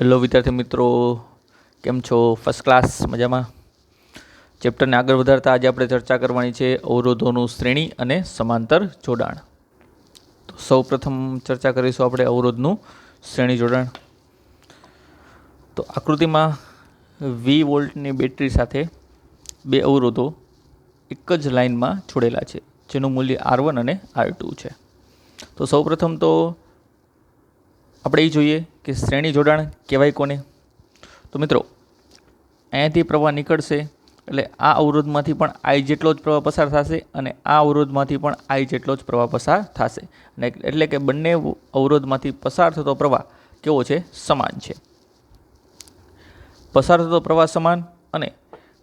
Hello વિદ્યાર્થી મિત્રો. કેમ છો? ફર્સ્ટ ક્લાસ મજામાં? ચેપ્ટરને આગળ વધારતા આજે આપણે ચર્ચા કરવાની છે અવરોધોનું શ્રેણી અને સમાંતર જોડાણ. તો સૌ પ્રથમ ચર્ચા કરીશું આપણે અવરોધનું શ્રેણી જોડાણ. તો આકૃતિમાં વી વોલ્ટની બેટરી સાથે બે અવરોધો એક જ લાઇનમાં જોડેલા છે, જેનું મૂલ્ય આર વન અને આર ટુ છે. તો સૌ પ્રથમ તો આપણે એ જોઈએ કે શ્રેણી જોડાણ કહેવાય કોને? તો મિત્રો અહીંયાથી પ્રવાહ નીકળશે એટલે આ અવરોધમાંથી પણ આઈ જેટલો જ પ્રવાહ પસાર થશે અને આ અવરોધમાંથી પણ આઈ જેટલો જ પ્રવાહ પસાર થશે. અને એટલે કે બંને અવરોધમાંથી પસાર થતો પ્રવાહ કેવો છે? સમાન છે. પસાર થતો પ્રવાહ સમાન અને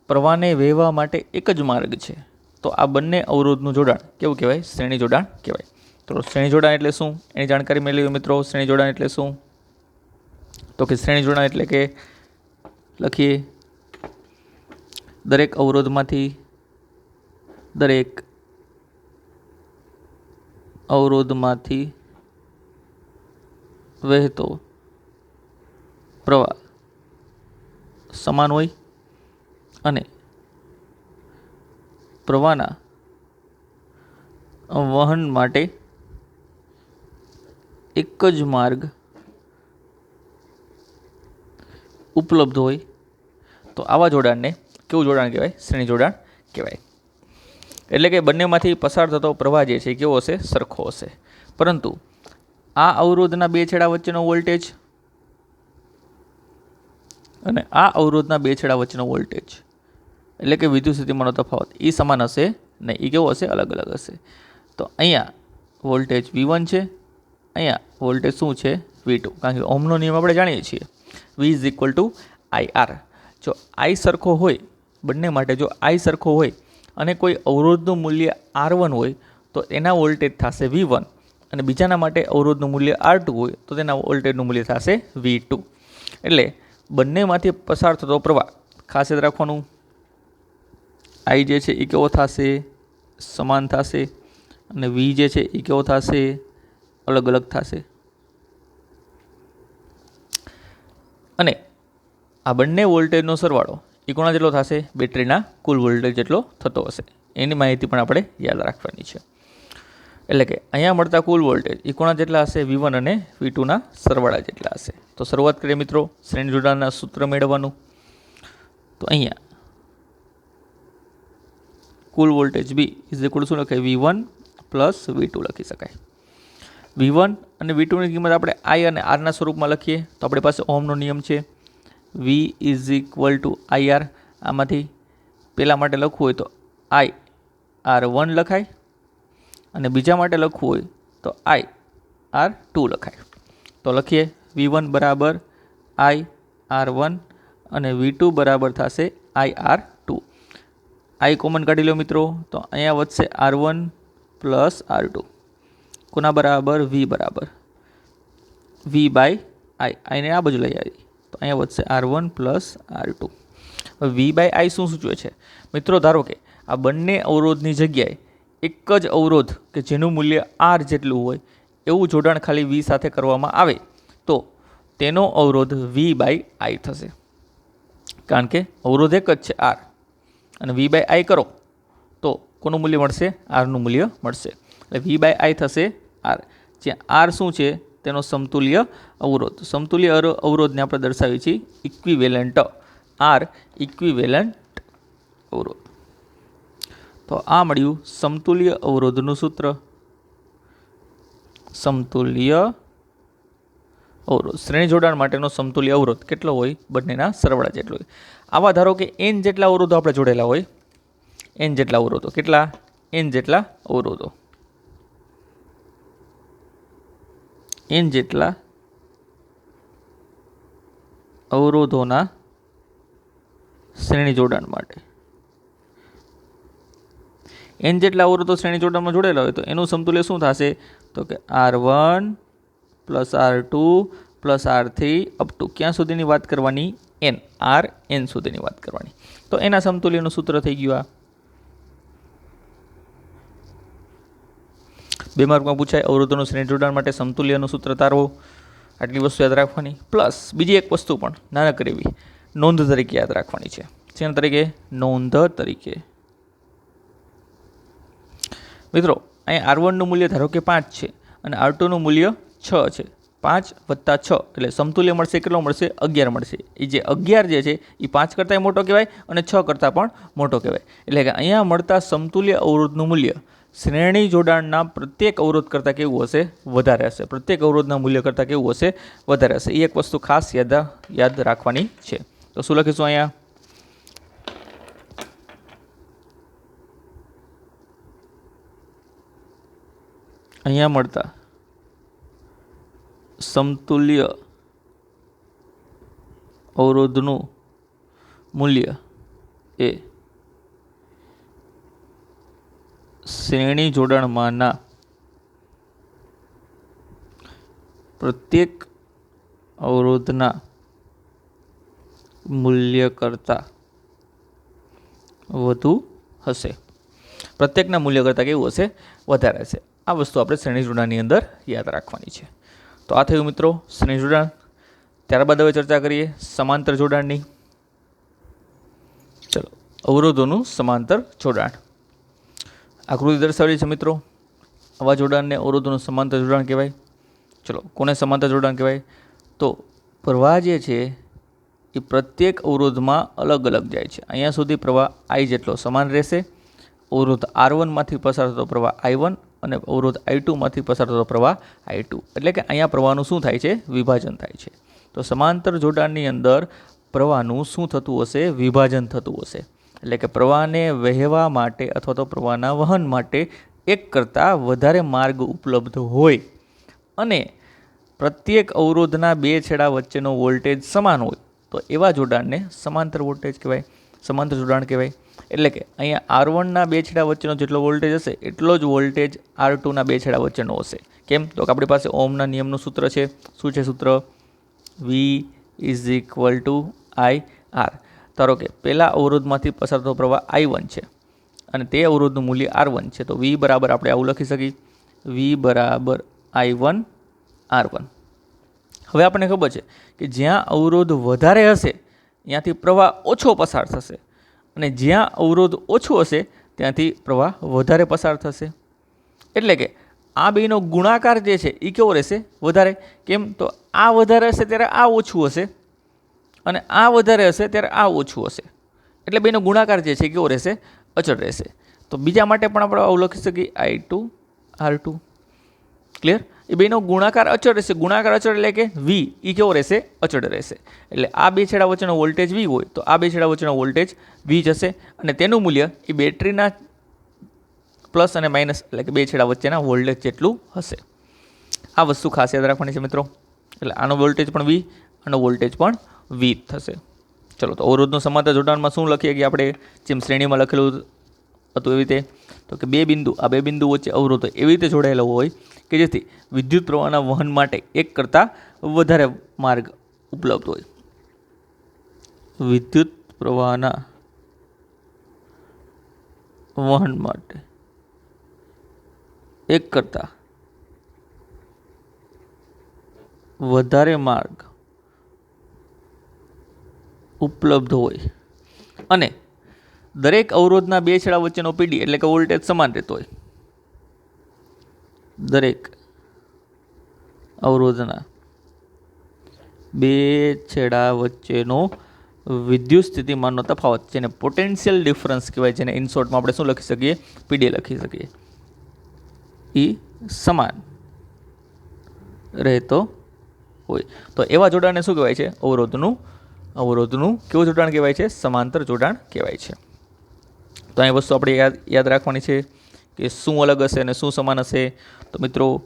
પ્રવાહને વહેવા માટે એક જ માર્ગ છે. તો આ બંને અવરોધનું જોડાણ કેવું કહેવાય? શ્રેણી જોડાણ કહેવાય. તો શ્રેણી જોડાણ એટલે શું? એની જાણકારી મેળવી મિત્રો શ્રેણી જોડાણ એટલે શું? તો કે શ્રેણી જોડાણ એટલે કે લખીએ, દરેક અવરોધમાંથી દરેક અવરોધમાંથી વહેતો પ્રવાહ સમાન હોય અને પ્રવાહના વહન માટે એક જ માર્ગ ઉપલબ્ધ હોય. તો આવા જોડાણને કેવું જોડાણ કહેવાય? શ્રેણી જોડાણ કહેવાય. એટલે કે બંનેમાંથી પસાર થતો પ્રવાહ જે છે કેવો હશે? સરખો હશે. પરંતુ આ અવરોધના બે છેડા વચ્ચેનો વોલ્ટેજ અને આ અવરોધના બે છેડા વચ્ચેનો વોલ્ટેજ એટલે કે વિદ્યુત સ્થિતિમાંનો તફાવત એ સમાન હશે નહીં. એ કેવો હશે? અલગ અલગ હશે. તો અહીંયા વોલ્ટેજ વી છે. અહીંયા વોલ્ટેજ શું છે? વી ટુ કારણ કે ઓમનો નિયમ આપણે જાણીએ છીએ. V is equal to I R જો આઈ સરખો હોય, બંને માટે જો આઈ સરખો હોય અને કોઈ અવરોધનું મૂલ્ય આર વન હોય, તો એના વોલ્ટેજ થશે વી વન અને બીજાના માટે અવરોધનું મૂલ્ય આર ટુ હોય, તો તેના વોલ્ટેજનું મૂલ્ય થશે વી ટુ એટલે બંનેમાંથી પસાર થતો પ્રવાહ ખાસ યાદ રાખવાનું. આઈ જે છે એ કેવો થશે? સમાન થશે. અને વી જે છે એ કેવો થશે? અલગ અલગ થશે. અને આ બંને વોલ્ટેજનો સરવાળો એ કોણા જેટલો થશે, બેટરીના કુલ વોલ્ટેજ જેટલો થતો હશે. એની માહિતી પણ આપણે યાદ રાખવાની છે. એટલે કે અહીંયા મળતા કુલ વોલ્ટેજ એ કોણા જેટલા હશે વી વન અને વી ટુના સરવાળા જેટલા હશે. તો શરૂઆત કરીએ મિત્રો શ્રેણી જોડાણના સૂત્ર મેળવવાનું. તો અહીંયા કુલ વોલ્ટેજ બી ઇઝ ઇક્વલ શું લખાય? V one plus V two લખી શકાય. વી વન અને વી ટુની કિંમત આપણે આઈ અને આરના સ્વરૂપમાં લખીએ. તો આપણી પાસે ઓમનો નિયમ છે. V is equal to I R આમાંથી પહેલાં માટે લખવું હોય તો આઈ આર વન લખાય અને બીજા માટે લખવું હોય તો આઈ આર ટુ લખાય. તો લખીએ વી વન બરાબર આઈ આર વન અને વી ટુ બરાબર થશે I R two I common કાઢી લો મિત્રો. તો અહીંયા વધશે R one plus R two કોના બરાબર? વી બરાબર. વી બાય આઈ આઈને આ બાજુ લઈ આવી. તો અહીંયા વધશે R one plus R two V by I શું સૂચવે છે? મિત્રો, ધારો કે આ બંને અવરોધની જગ્યાએ એક જ અવરોધ કે જેનું મૂલ્ય આર જેટલું હોય, એવું જોડાણ ખાલી વી સાથે કરવામાં આવે, તો તેનો અવરોધ વી બાય આઈ થશે. કારણ કે અવરોધ એક જ છે આર અને વી બાય આઈ કરો, તો કોનું મૂલ્ય મળશે? આરનું મૂલ્ય મળશે. એટલે વી બાય આઈ થશે આર. જ્યાં આર શું છે? તેનો સમતુલ્ય અવરોધ. સમતુલ્ય અવરોધને આપણે દર્શાવીએ છીએ ઇક્વિવેલન્ટ આર ઇક્વિવેલન્ટ અવરોધ. તો આ મળ્યું સમતુલ્ય અવરોધનું સૂત્ર. સમતુલ્ય અવરોધ. શ્રેણી જોડાણ માટેનો સમતુલ્ય અવરોધ કેટલો હોય? બંનેના સરવાળા જેટલો હોય. આવા ધારો કે એન જેટલા અવરોધો આપણે જોડેલા હોય. એન જેટલા અવરોધો. કેટલા? એન જેટલા અવરોધો. એન જેટલા અવરોધોના શ્રેણી જોડાણ માટે. એન જેટલા અવરોધો શ્રેણી જોડાણમાં જોડેલા હોય તો એનું સમતુલ્ય શું થશે? તો કે R one plus R two plus R three up to. ક્યાં સુધીની વાત કરવાની? એન. આર એન સુધીની વાત કરવાની. તો એના સમતુલ્યનું સૂત્ર થઈ ગયું આ. બે માર્કમાં પૂછાય. અવરોધોનું શ્રેણી જોડાણ માટે સમતુલ્યનું સૂત્ર તારવો આટલી વસ્તુ યાદ રાખવાની. પ્લસ બીજી એક વસ્તુ પણ નાનકડી એવી. નોંધ તરીકે યાદ રાખવાની છે. શેના તરીકે નોંધ તરીકે. મિત્રો, અહીંયા આર વનનું મૂલ્ય ધારો કે પાંચ છે અને આર ટુનું મૂલ્ય છ છે. પાંચ વત્તા છ એટલે સમતુલ્ય મળશે કેટલો મળશે? અગિયાર મળશે. એ જે અગિયાર જે છે એ પાંચ કરતાંય મોટો કહેવાય અને છ કરતાં પણ મોટો કહેવાય. એટલે કે અહીંયા મળતા સમતુલ્ય અવરોધનું મૂલ્ય શ્રેણી જોડાણના પ્રત્યેક અવરોધ કરતાં કેવું હશે? વધારે હશે. પ્રત્યેક અવરોધના મૂલ્ય કરતાં કેવું હશે? વધારે હશે. એ એક વસ્તુ ખાસ યાદ યાદ રાખવાની છે. તો શું લખીશું અહીંયા? અહીંયા મળતા. સમતુલ્ય અવરોધનું મૂલ્ય એ શ્રેણી જોડાણમાંના પ્રત્યેક અવરોધના મૂલ્ય કરતાં વધુ હશે. પ્રત્યેકના મૂલ્ય કરતાં કેવું હશે? વધારે હશે. આ વસ્તુ આપણે શ્રેણી જોડાણની અંદર યાદ રાખવાની છે. તો આ થયું મિત્રો શ્રેણી જોડાણ. ત્યારબાદ હવે ચર્ચા કરીએ સમાંતર જોડાણની. ચલો. અવરોધોનું સમાંતર જોડાણ. આકૃતિ દર્શાવેલી છે મિત્રો. આવા જોડાણને અવરોધોનું સમાંતર જોડાણ કહેવાય. ચલો, કોને સમાંતર જોડાણ કહેવાય? તો પ્રવાહ જે છે, એ પ્રત્યેક અવરોધમાં અલગ અલગ જાય છે. અહીંયા સુધી પ્રવાહ આઈ જેટલો સમાન રહેશે. અવરોધ આર વનમાંથી પસાર થતો પ્રવાહ આઈ વન અને અવરોધ આઈ ટુમાંથી પસાર થતો પ્રવાહ આઈ ટુ. એટલે કે અહીંયા પ્રવાહનું શું થાય છે? વિભાજન થાય છે. તો સમાંતર જોડાણની અંદર પ્રવાહનું શું થતું હશે? વિભાજન થતું હશે. એટલે કે પ્રવાહને વહેવા માટે અથવા તો પ્રવાહના વહન માટે એક કરતાં વધારે માર્ગ ઉપલબ્ધ હોય. અને પ્રત્યેક અવરોધના બે છેડા વચ્ચેનો વોલ્ટેજ સમાન હોય. તો એવા જોડાણને સમાંતર વોલ્ટેજ કહેવાય, સમાંતર જોડાણ કહેવાય. એટલે કે અહીંયા આર વનના બે છેડા વચ્ચેનો જેટલો વોલ્ટેજ હશે, એટલો જ વોલ્ટેજ આર ટુના બે છેડા વચ્ચેનો હશે. કેમ? તો કે આપણી પાસે ઓમના નિયમનું સૂત્ર છે. શું છે સૂત્ર? V is equal to I R ધારો કે પહેલા અવરોધમાંથી પસાર થતો પ્રવાહ આઈ વન છે અને તે અવરોધનું મૂલ્ય આર વન છે. તો વી બરાબર આપણે આવું લખી શકીએ. વી બરાબર આઈ વન આર વન હવે આપણને ખબર છે કે જ્યાં અવરોધ વધારે હશે, ત્યાંથી પ્રવાહ ઓછો પસાર થશે. અને જ્યાં અવરોધ ઓછો હશે, ત્યાંથી પ્રવાહ વધારે પસાર થશે. એટલે કે આ બેનો ગુણાકાર જે છે એ કેવો રહેશે? વધારે. કેમ? તો આ વધારે હશે, ત્યારે આ ઓછું હશે. અને આ વધારે હશે ત્યારે આ ઓછું હશે. એટલે બેનો ગુણાકાર જે છે કેવો રહેશે? અચળ રહેશે. તો બીજા માટે પણ આપણે આવું લખી શકીએ. I two R two clear એ બેનો ગુણાકાર અચળ રહેશે. ગુણાકાર અચળ એટલે કે વી એ કેવો રહેશે? અચળ રહેશે. એટલે આ બે છેડા વચ્ચેનો વોલ્ટેજ વી હોય તો આ બે છેડા વચ્ચેનો વોલ્ટેજ વી જશે અને તેનું મૂલ્ય એ બેટરીના પ્લસ અને માઇનસ એટલે કે બે છેડા વચ્ચેના વોલ્ટેજ જેટલું હશે. આ વસ્તુ ખાસ યાદ રાખવાની છે મિત્રો. એટલે આનો વોલ્ટેજ પણ વી આનો વોલ્ટેજ પણ વી થશે. ચલો, તો અવરોધનું સમાંતર જોડાણમાં શું લખીએ કે આપણે જેમ શ્રેણીમાં લખેલું હતું એવી રીતે, તો કે બે બિંદુ, આ બે બિંદુ વચ્ચે અવરોધ એવી રીતે જોડાયેલો હોય કે જેથી વિદ્યુત પ્રવાહના વહન માટે એક કરતાં વધારે માર્ગ ઉપલબ્ધ હોય. વિદ્યુત પ્રવાહના વહન માટે એક કરતાં વધારે માર્ગ ઉપલબ્ધ હોય. અને દરેક અવરોધના બે છેડા વચ્ચેનો પીડી એટલે કે વોલ્ટેજ સમાન રહેતો હોય. દરેક અવરોધના બે છેડા વચ્ચેનો વિદ્યુત સ્થિતિમાનનો તફાવત જેને પોટેન્શિયલ ડિફરન્સ કહેવાય, જેને ઇન શોર્ટમાં આપણે શું લખી શકીએ? પીડી લખી શકીએ. એ સમાન રહેતો હોય. તો એવા જોડાણને શું કહેવાય છે? અવરોધનું અવરોધનું કેવું જોડાણ કહેવાય છે? સમાંતર જોડાણ કહેવાય છે. તો અહીં વસ્તુ આપણે યાદ યાદ રાખવાની છે કે શું અલગ હશે અને શું સમાન હશે? તો મિત્રો,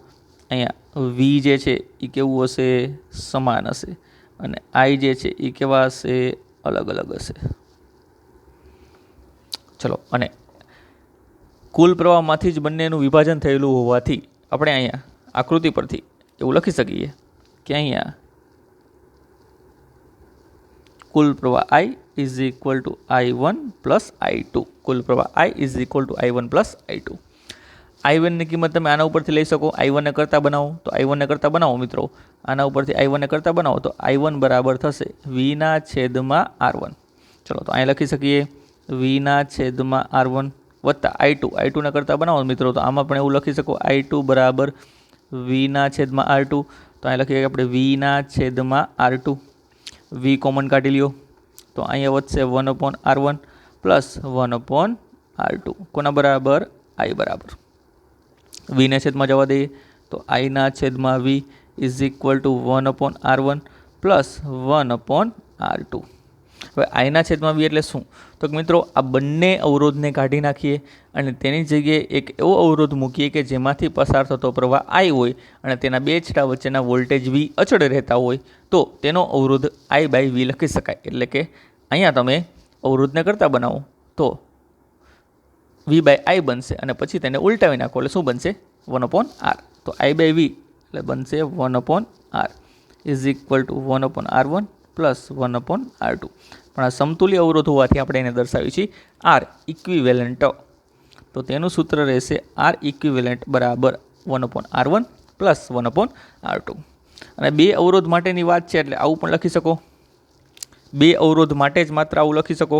અહીંયા વી જે છે એ કેવું હશે? સમાન હશે. અને આઈ જે છે એ કેવા હશે? અલગ અલગ હશે. ચલો, અને કુલ પ્રવાહમાંથી જ બંનેનું વિભાજન થયેલું હોવાથી આપણે અહીંયા આકૃતિ પરથી એવું લખી શકીએ કે અહીંયા કુલ પ્રવાહ I is equal to I one plus I two કુલ પ્રવાહ I is equal to I one plus I two I વનની કિંમત તમે આના ઉપરથી લઈ શકો. આઈ વનને કરતાં બનાવો. તો આઈ વનને કરતાં બનાવો મિત્રો. આના ઉપરથી આઈ વનને કરતાં બનાવો તો આઈ વન બરાબર થશે વીના છેદમાં આર વન ચલો તો અહીંયા લખી શકીએ. વીના છેદમાં આર વન વત્તા આઈ ટુ આઈ ટુને કરતાં બનાવો મિત્રો. તો આમાં પણ એવું લખી શકો. આઈ ટુ બરાબર વીના છેદમાં આર ટુ તો અહીં લખીએ આપણે વીના છેદમાં આર ટુ વી કોમન કાઢી લ્યો. તો અહીંયા વધશે one upon R one plus one upon R two કોના બરાબર? આઈ બરાબર. વીને છેદમાં જવા દઈએ. તો આઈના છેદમાં V is equal to one upon R one plus one upon R two હવે આઈના છેદમાં બી એટલે શું? તો મિત્રો, આ બંને અવરોધને કાઢી નાખીએ અને તેની જગ્યાએ એક એવો અવરોધ મૂકીએ કે જેમાંથી પસાર થતો પ્રવાહ આઈ હોય અને તેના બે છેડા વચ્ચેના વોલ્ટેજ વી અચળ રહેતા હોય, તો તેનો અવરોધ આઈ બાય વી લખી શકાય. એટલે કે અહીંયા તમે અવરોધને કરતાં બનાવો, તો વી બાય આઈ બનશે અને પછી તેને ઉલટાવી નાખો. એટલે શું બનશે? વન અપોન આર તો આઈ બાય વી એટલે બનશે one upon R is equal to one upon R one plus one upon R two પણ આ સમતુલ્ય અવરોધ હોવાથી આપણે એને દર્શાવીએ છીએ આર ઇક્વિવેલન્ટ તો તેનું સૂત્ર રહેશે આર ઇક્વિવેલન્ટ બરાબર one upon R one plus one upon R two અને બે અવરોધ માટેની વાત છે એટલે આવું પણ લખી શકો. બે અવરોધ માટે જ માત્ર આવું લખી શકો.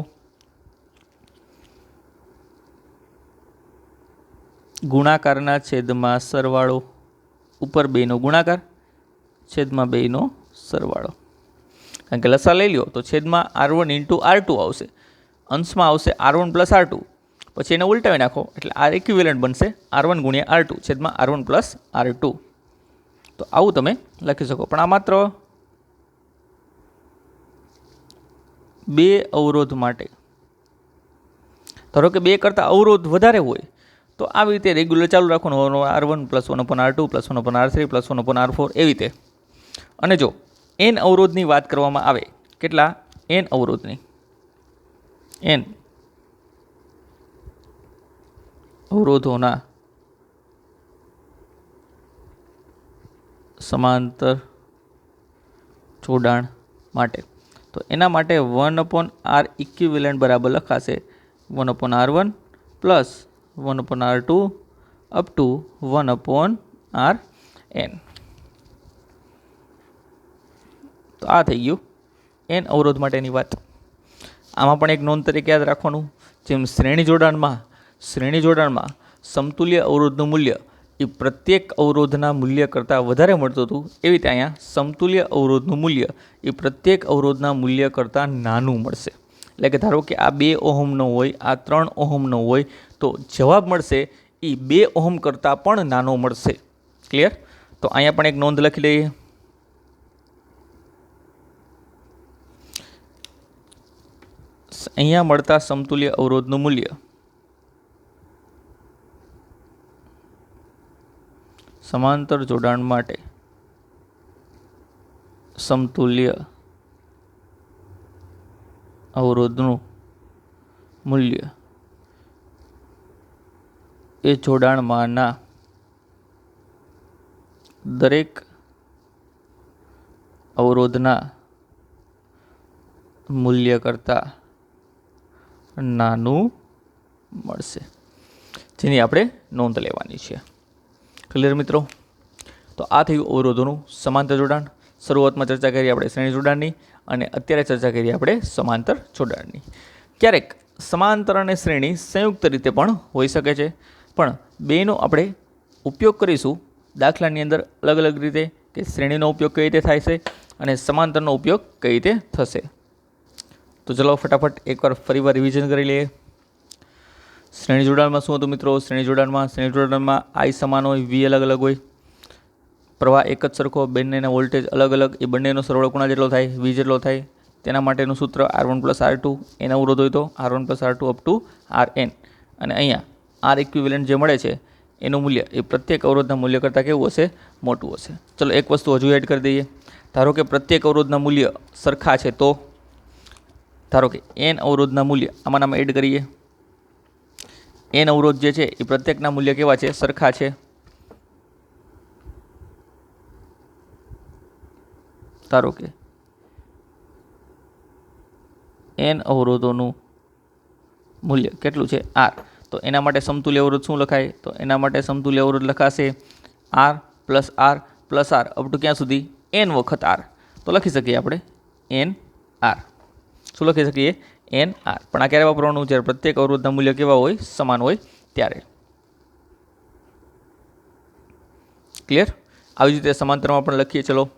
ગુણાકારના છેદમાં સરવાળો ઉપર બેનો ગુણાકાર, છેદમાં બેનો સરવાળો. કારણ કે લસા લઈ લ્યો તો છેદમાં R one into R two આવશે. અંશમાં આવશે R one plus R two. પછી એને ઉલટાવી નાખો, એટલે આર ઇક્વિવેલન્ટ બનશે આર વન ગુણ્યા આર ટુ છેદમાં R one plus R two. તો આવું તમે લખી શકો. પણ આ માત્ર બે અવરોધ માટે. ધારો કે બે કરતાં અવરોધ વધારે હોય, તો આવી રીતે રેગ્યુલર ચાલુ રાખવાનું. R one plus one upon R two plus one upon R three plus one upon R four એવી રીતે. અને જો એન અવરોધની વાત કરવામાં આવે. કેટલા? એન અવરોધની. એન અવરોધોના સમાંતર જોડાણ માટે. તો એના માટે વન અપોન આર ઇક્વિવેલન્ટ બરાબર લખાશે. One upon R one plus one upon R two up to one upon R N. તો આ થઈ ગયું. એન અવરોધ માટેની વાત. આમાં પણ એક નોંધ તરીકે યાદ રાખવાનું, જેમ શ્રેણી જોડાણમાં શ્રેણી જોડાણમાં સમતુલ્ય અવરોધનું મૂલ્ય એ પ્રત્યેક અવરોધના મૂલ્ય કરતાં વધારે મળતું હતું, એવી રીતે અહીંયા સમતુલ્ય અવરોધનું મૂલ્ય એ પ્રત્યેક અવરોધના મૂલ્ય કરતાં નાનું મળશે. એટલે કે ધારો કે આ બે ઓહમનો હોય, આ ત્રણ ઓહમનો હોય, તો જવાબ મળશે એ બે ઓહમ કરતાં પણ નાનો મળશે. ક્લિયર તો અહીંયા પણ એક નોંધ લખી લઈએ. અહીંયા મળતા સમતુલ્ય અવરોધનું મૂલ્ય. સમાંતર જોડાણ માટે સમતુલ્ય અવરોધનું મૂલ્ય. એ જોડાણમાંના દરેક અવરોધના મૂલ્ય કરતાં નાનું મળશે. જેની આપણે નોંધ લેવાની છે. ક્લિયર મિત્રો? તો આ થયું અવરોધોનું સમાંતર જોડાણ. શરૂઆતમાં ચર્ચા કરી આપણે શ્રેણી જોડાણની અને અત્યારે ચર્ચા કરી આપણે સમાંતર જોડાણની. ક્યારેક સમાંતર અને શ્રેણી સંયુક્ત રીતે પણ હોઈ શકે છે. પણ બેનો આપણે ઉપયોગ કરીશું દાખલાની અંદર અલગ અલગ રીતે કે શ્રેણીનો ઉપયોગ કઈ રીતે થાય છે અને સમાંતરનો ઉપયોગ કઈ રીતે થશે. તો ચલો ફટાફટ એકવાર ફરીવાર રિવિઝન કરી લઈએ. શ્રેણી જોડાણમાં શું હતું મિત્રો? શ્રેણી જોડાણમાં શ્રેણી જોડાણમાં આઈ સમાન હોય વી અલગ અલગ હોય. પ્રવાહ એક જ સરખો, બંનેના વોલ્ટેજ અલગ અલગ. એ બંનેનો સરવાળો કોના જેટલો થાય? વી જેટલો થાય. તેના માટેનું સૂત્ર R one plus R two એના અવરોધ હોય તો R one plus R two up to R N અને અહીંયા આર ઇક્વિવેલન્ટ જે મળે છે, એનું મૂલ્ય, એ પ્રત્યેક અવરોધના મૂલ્ય કરતાં કેવું હશે? મોટું હશે. ચલો એક વસ્તુ હજુ એડ કરી દઈએ. ધારો કે પ્રત્યેક અવરોધના મૂલ્ય સરખા છે તો? ધારો કે એન અવરોધના મૂલ્ય આમાં નામ એડ કરીએ. એન અવરોધ જે છે એ પ્રત્યેકના મૂલ્ય કેવા છે? સરખા છે. ધારો કે એન અવરોધોનું મૂલ્ય કેટલું છે? આર તો એના માટે સમતુલ્ય અવરોધ શું લખાય? તો એના માટે સમતુલ્ય અવરોધ લખાશે R plus R plus R up to ક્યાં સુધી? એન વખત આર તો લખી શકીએ આપણે એન આર શું લખી શકીએ? એન આર પણ આ ક્યારે વાપરવાનું જ્યારે પ્રત્યેક અવરોધના મૂલ્ય કેવા હોય? સમાન હોય ત્યારે. ક્લિયર આવી જ રીતે સમાંતરમાં પણ લખીએ, ચલો.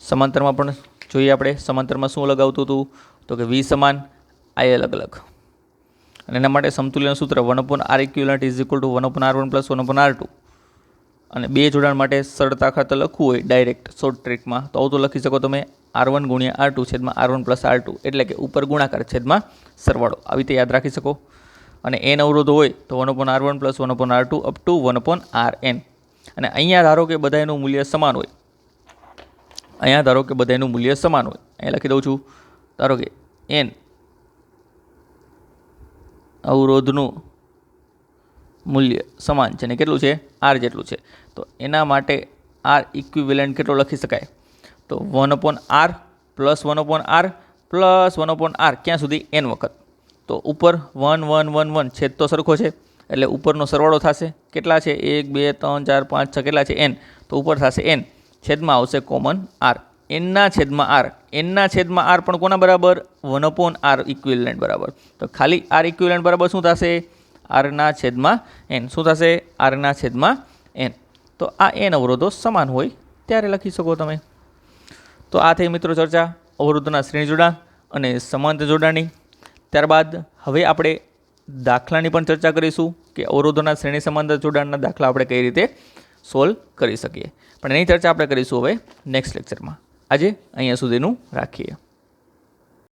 સમાંતરમાં પણ જોઈએ આપણે. સમાંતરમાં શું લગાવતું હતું? તો કે વી સમાન આઈ અલગ અલગ. અને એના માટે સમતુલ્યનું સૂત્ર one upon R equivalent is equal to one upon R one plus one upon R two અને બે જોડાણ માટે સરળતા ખાતર લખવું હોય ડાયરેક્ટ શોર્ટ ટ્રેકમાં તો આવું તો લખી શકો તમે. આર વન ગુણ્યા આર ટુ છેદમાં R one plus R two એટલે કે ઉપર ગુણાકાર છેદમાં સરવાળો. આવી રીતે યાદ રાખી શકો. અને એન અવરોધ હોય તો one upon R one plus one upon R two up to one upon R N અને અહીંયા ધારો કે બધાનું મૂલ્ય સમાન હોય. અહીંયા ધારો કે બધાનું મૂલ્ય સમાન હોય. અહીંયા લખી દઉં છું. ધારો કે એન અવરોધનું મૂલ્ય સમાન છે ને કેટલું છે? આર જેટલું છે. તો એના માટે આર ઇક્વિવેલન્ટ કેટલો લખી શકાય? તો one upon R plus one upon R plus one upon R ક્યાં સુધી? એન વખત. તો ઉપર વન વન વન વન છેદ તો સરખો છે. એટલે ઉપરનો સરવાળો થશે. કેટલા છે? એક, બે, ત્રણ, ચાર, પાંચ, છ, કેટલા છે? એન તો ઉપર થશે એન છેદમાં આવશે કોમન આર એનના છેદમાં આર એનના છેદમાં આર પણ કોના બરાબર? વન અપોન આર ઇક્વિલેન્ટ બરાબર. તો ખાલી આર ઇક્વિલેન્ટ બરાબર શું થશે? આરના છેદમાં એન શું થશે? આરના છેદમાં એન તો આ એન અવરોધો સમાન હોય ત્યારે લખી શકો તમે. તો આ થઈ મિત્રો ચર્ચા અવરોધના શ્રેણી જોડાણ અને સમાંતર જોડાણની. ત્યારબાદ હવે આપણે દાખલાની પણ ચર્ચા કરીશું કે અવરોધોના શ્રેણી સમાંતર જોડાણના દાખલા આપણે કઈ રીતે સોલ્વ કરી શકીએ. પણ એની ચર્ચા આપણે કરીશું હવે નેક્સ્ટ લેક્ચરમાં આજે અહીંયા સુધીનું રાખીએ.